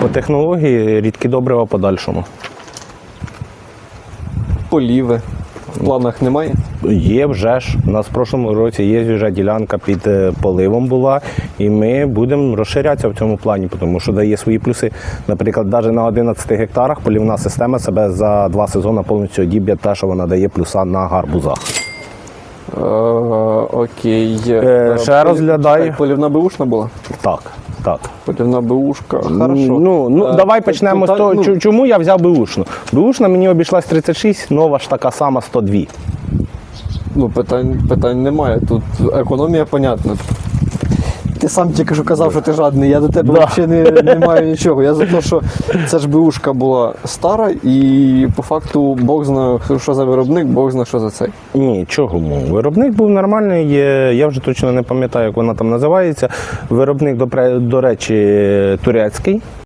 По технології рідкі добрива подальшому. Поліви. В планах немає. Є вже ж. У нас в прошлому році є вже ділянка під е, поливом була, і ми будемо розширятися в цьому плані, тому що дає свої плюси. Наприклад, навіть на 11 гектарах полівна система себе за два сезони повністю одіб'є те, що вона дає плюса на гарбузах. Е, окей. Е, ще розглядаю. Полівна беушна була? Так, так. Потім на БУшка. Хорошо. Ну, ну Е, давай почнемо з того, ну, чому я взяв БУшну. Беушна мені обійшлась 36, нова ж така сама 102. Ну, питань, питань немає. Тут економія понятна. Ти сам тільки що казав, що ти жадний. Я до тебе Да. взагалі не, не маю нічого. Я за те, що це ж бушка була стара, і по факту Бог знає, що за виробник, Бог знає, що за цей. Ні, чого? Виробник був нормальний, я вже точно не пам'ятаю, як вона там називається. Виробник, до, до речі, турецький.